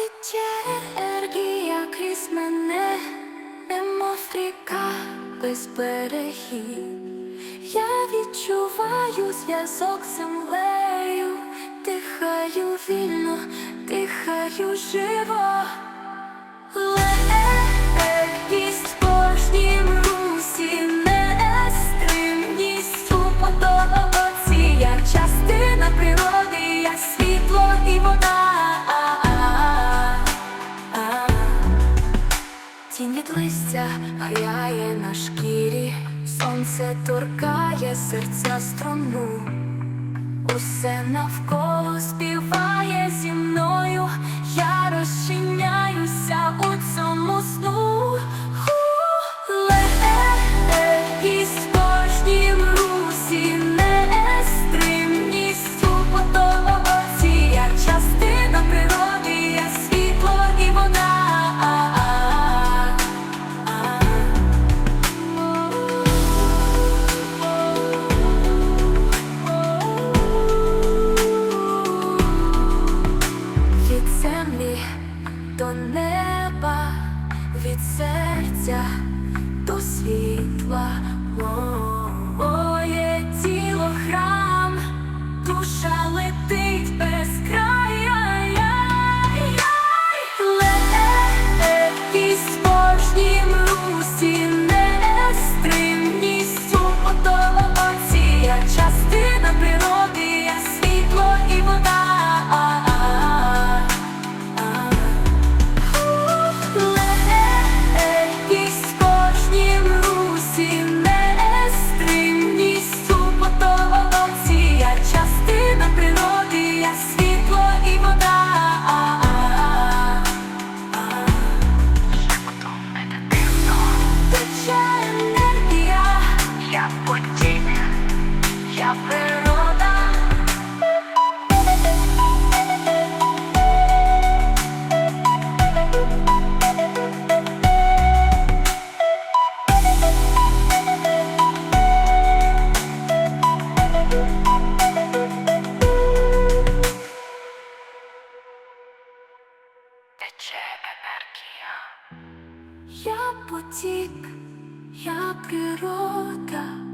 тече енергія крізь мене, немов ріка без берегів. Я відчуваю зв'язок з землею, дихаю вільно, дихаю живо. Частина природи, як світло і вода. Тінь від листя гряє на шкірі, сонце торкає серця струну, усе навколо співає зі до неба, від серця до світла. Я потік, я природа.